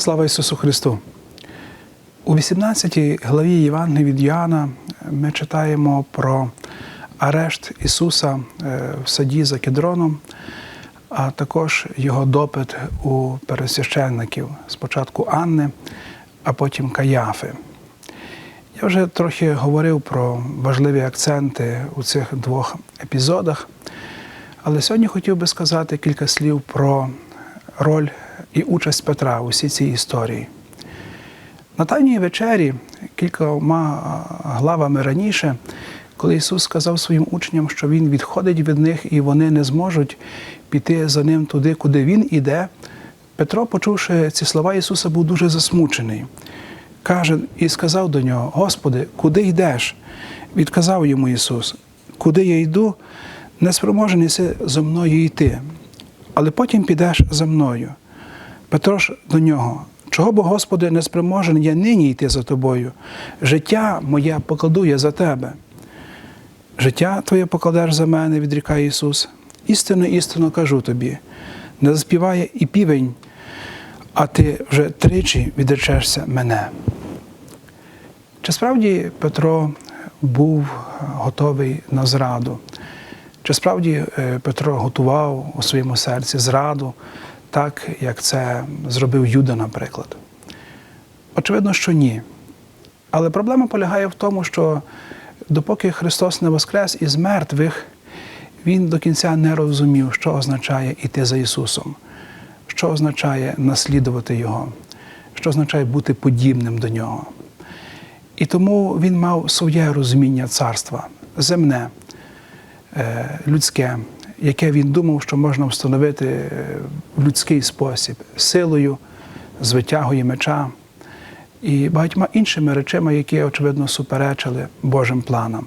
Слава Ісусу Христу! У 18 главі Євангелії від Йоанна ми читаємо про арешт Ісуса е, в саді за кедроном, а також його допит у пересвященників, спочатку Анни, а потім Каяфи. Я вже трохи говорив про важливі акценти у цих двох епізодах, але сьогодні хотів би сказати кілька слів про роль і участь Петра у всій цій історії. На Тайній вечері, кількома главами раніше, коли Ісус сказав своїм учням, що Він відходить від них і вони не зможуть піти за ним туди, куди Він іде, Петро, почувши ці слова Ісуса, був дуже засмучений. Каже і сказав до нього: Господи, куди йдеш? Відказав йому Ісус, куди я йду, не спроможений зо мною йти, але потім підеш за мною. Петро ж до нього, чого бо, Господи, не спроможений я нині йти за тобою? Життя моє покладу я за тебе. Життя Твоє покладеш за мене, відрікає Ісус. Істинно, істинно кажу тобі, не заспіває і півень, а ти вже тричі відречешся мене. Чи справді Петро був готовий на зраду? Чи справді е, Петро готував у своєму серці зраду, так як це зробив Юда, наприклад? Очевидно, що ні. Але проблема полягає в тому, що допоки Христос не воскрес із мертвих, Він до кінця не розумів, що означає йти за Ісусом, що означає наслідувати Його, що означає бути подібним до Нього. І тому він мав своє розуміння царства, земне, е, людське, яке він думав, що можна встановити е, в людський спосіб, силою, з витягою меча і багатьма іншими речами, які, очевидно, суперечили Божим планам.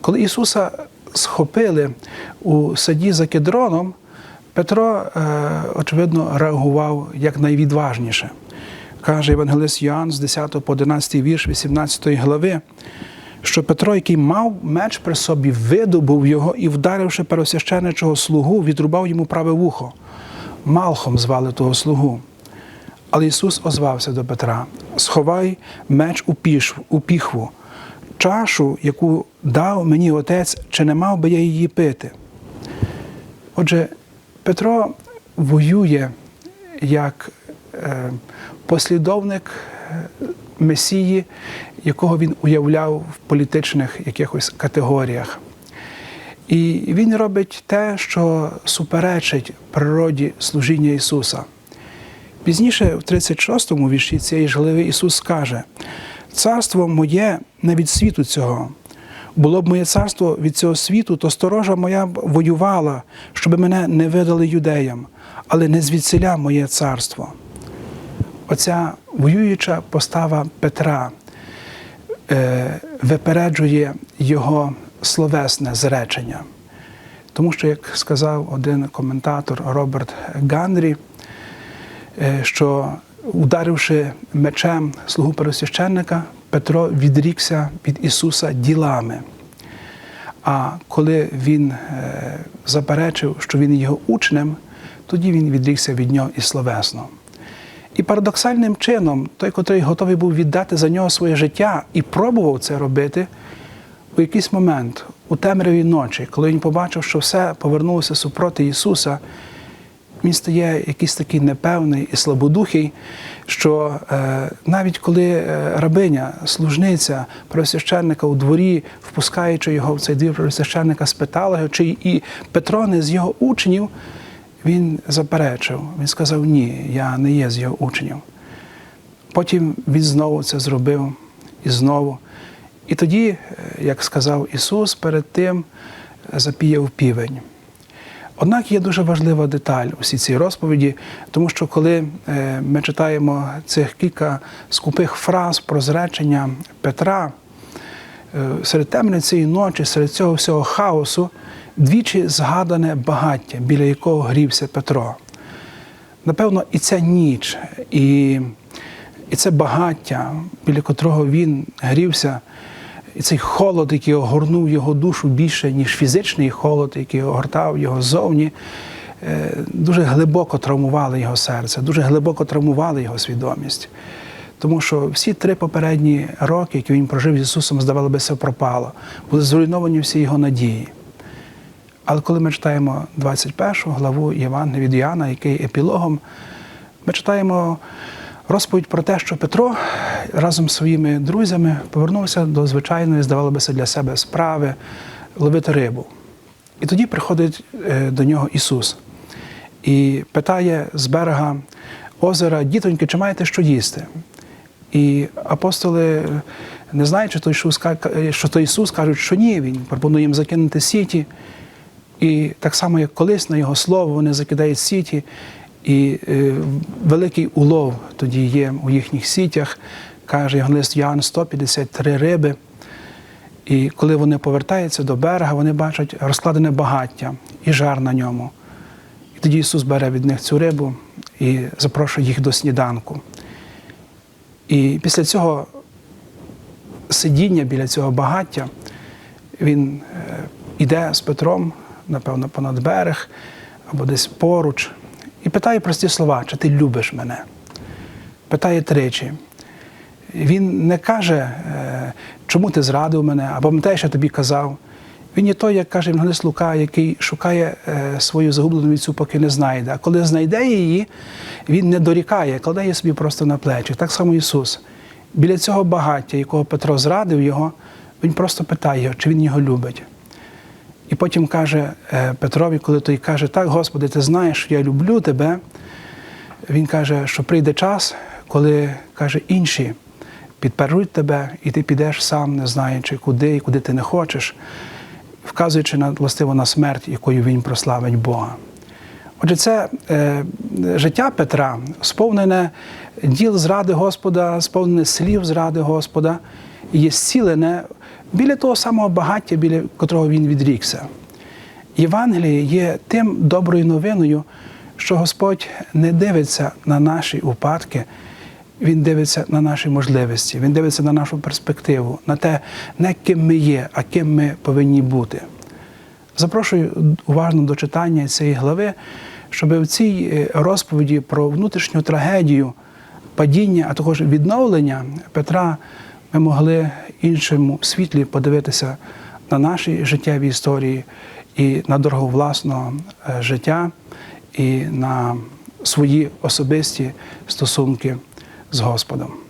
Коли Ісуса схопили у саді за кедроном, Петро, е, очевидно, реагував якнайвідважніше. Каже Євангелист Йоанн з 10 по 11 вірш 18 глави, що Петро, який мав меч при собі, видобув його і, вдаривши пересвященичого слугу, відрубав йому праве вухо. Малхом звали того слугу. Але Ісус озвався до Петра: Сховай меч у пішву, у піхву, чашу, яку дав мені отець, чи не мав би я її пити. Отже, Петро воює як е, послідовник е, Месії, якого він уявляв в політичних якихось категоріях. І він робить те, що суперечить природі служіння Ісуса. Пізніше, в 36-му вірші цієї ж глави, Ісус скаже: Царство моє не від світу цього. Було б моє царство від цього світу, то сторожа моя б воювала, щоб мене не видали юдеям, але не звідсиля моє царство. Оця воююча постава Петра е, випереджує його словесне зречення. Тому що, як сказав один коментатор Роберт Ганрі, е, що ударивши мечем слугу пересвященника, Петро відрікся від Ісуса ділами. А коли він е, заперечив, що він є його учнем, тоді він відрікся від нього і словесно. І парадоксальним чином, той, котрий готовий був віддати за нього своє життя і пробував це робити, у якийсь момент, у темряві ночі, коли він побачив, що все повернулося супроти Ісуса, він стає якийсь такий непевний і слабодухий, що е, навіть коли е, рабиня, служниця просвященника у дворі, впускаючи його в цей двір просвященника, спитала його, чи і Петро не з його учнів, він заперечив. Він сказав: Ні, я не є з його учнів. Потім він знову це зробив і знову. І тоді, е, як сказав Ісус, перед тим запіяв півень. Однак є дуже важлива деталь у всій цій розповіді, тому що коли е, ми читаємо цих кілька скупих фраз про зречення Петра, е, серед темної цієї ночі, серед цього всього хаосу, двічі згадане багаття, біля якого грівся Петро. Напевно, і ця ніч, і, і це багаття, біля котрого він грівся, і цей холод, який огорнув його душу більше, ніж фізичний холод, який огортав його ззовні, е, дуже глибоко травмували його серце, дуже глибоко травмували його свідомість. Тому що всі три попередні роки, які він прожив з Ісусом, здавалося би, все пропало. Були зруйновані всі його надії. Але коли ми читаємо 21 главу Євангелія від Іоанна, який епілогом, ми читаємо розповідь про те, що Петро разом з своїми друзями повернувся до звичайної, здавалося, для себе справи ловити рибу. І тоді приходить е, до нього Ісус і питає з берега озера, дітоньки, чи маєте що їсти? І апостоли, не Ісус, що то Ісус, кажуть, що ні, Він пропонує їм закинути сіті. І так само, як колись на його слово, вони закидають сіті, і е, великий улов тоді є у їхніх сітях, каже Євангелист Ян 153 риби. І коли вони повертаються до берега, вони бачать розкладене багаття і жар на ньому. І тоді Ісус бере від них цю рибу і запрошує їх до сніданку. І після цього сидіння біля цього багаття він е, іде з Петром, напевно, понад берег або десь поруч, і питає прості слова, чи ти любиш мене? Питає тричі. Він не каже, е, чому ти зрадив мене, або пам'ятаєш, я тобі казав. Він є той, як каже Євангелист Лука, який шукає е, свою загублену віцю, поки не знайде. А коли знайде її, він не дорікає, кладе її собі просто на плечі. Так само Ісус. Біля цього багаття, якого Петро зрадив його, він просто питає його, чи він його любить. І потім каже е, Петрові, коли той каже, так, Господи, ти знаєш, що я люблю тебе. Він каже, що прийде час, коли каже, інші підперуть тебе, і ти підеш сам, не знаючи, куди і куди ти не хочеш, вказуючи на властиво на смерть, якою він прославить Бога. Отже, це е, життя Петра сповнене діл зради Господа, сповнене слів зради Господа, і є зцілене біля того самого багаття, біля котрого він відрікся. Євангеліє є тим доброю новиною, що Господь не дивиться на наші упадки, Він дивиться на наші можливості, Він дивиться на нашу перспективу, на те, не ким ми є, а ким ми повинні бути. Запрошую уважно до читання цієї глави, щоб в цій е, розповіді про внутрішню трагедію, падіння, а також відновлення Петра ми могли іншому світлі подивитися на наші життєві історії і на дорогу е, життя, і на свої особисті стосунки з Господом.